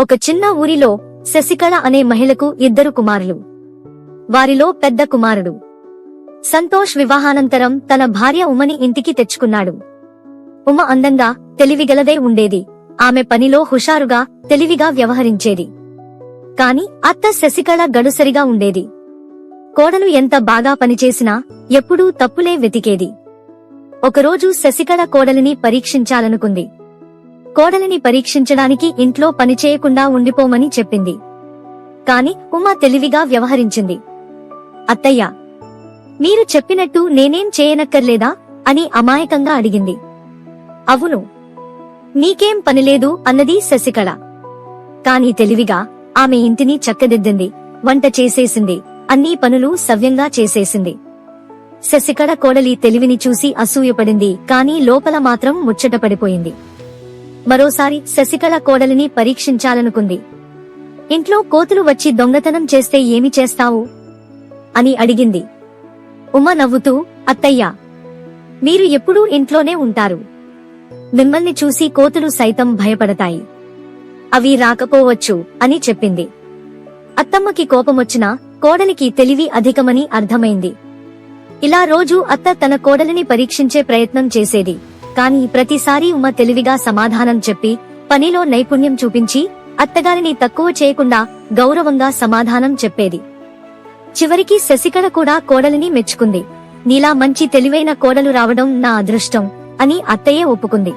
ఒక చిన్న ఊరిలో శశికళ అనే మహిళకు ఇద్దరు కుమారులు. వారిలో పెద్ద కుమారుడు. సంతోష్ వివాహానంతరం తన భార్య ఉమని ఇంటికి తెచ్చుకున్నాడు. ఉమ అందంగా తెలివిగలదే ఉండేది. ఆమె పనిలో హుషారుగా తెలివిగా వ్యవహరించేది. కాని అత్త శశికళ గడుసరిగా ఉండేది. కోడలు ఎంత బాగా పనిచేసినా ఎప్పుడూ తప్పులే వెతికేది. ఒకరోజు శశికళ కోడలిని పరీక్షించాలనుకుంది. కోడలిని పరీక్షించడానికి ఇంట్లో పనిచేయకుండా ఉండిపోమని చెప్పింది. కాని ఉమా తెలివిగా వ్యవహరించింది. అత్తయ్య మీరు చెప్పినట్టు నేనేం చేయనక్కర్లేదా? అని అమాయకంగా అడిగింది. అవును నీకేం పనిలేదు అన్నది శశికళ. కాని తెలివిగా ఆమె ఇంటిని చక్కదిద్దింది వంట చేసేసింది అన్ని పనులు సవ్యంగా చేసేసింది. శశికళ కోడలి తెలివిని చూసి అసూయపడింది కాని లోపల మాత్రం ముచ్చటపడిపోయింది. మరోసారి శశికళ కోడలిని పరీక్షించాలనుకుంది. ఇంట్లో కోతులు వచ్చి దొంగతనం చేస్తే ఏమి చేస్తావు? అని అడిగింది. ఉమ నవ్వుతూ అత్తయ్యా మీరు ఎప్పుడూ ఇంట్లోనే ఉంటారు. మిమ్మల్ని చూసి కోతులు సైతం భయపడతాయి. అవి రాకపోవచ్చు అని చెప్పింది. అత్తమ్మకి కోపమొచ్చినా కోడలికి తెలివి అధికమని అర్థమైంది. ఇలా రోజూ అత్త తన కోడలిని పరీక్షించే ప్రయత్నం చేసేది. కాని ప్రతిసారీ ఉమ తెలివిగా సమాధానం చెప్పి పనిలో నైపుణ్యం చూపించి అత్తగారిని తక్కువ చేయకుండా గౌరవంగా సమాధానం చెప్పేది. చివరికి శశికళ కూడా కోడలిని మెచ్చుకుంది. నీలా మంచి తెలివైన కోడలు రావడం నా అదృష్టం అని అత్తయ్య ఒప్పుకుంది.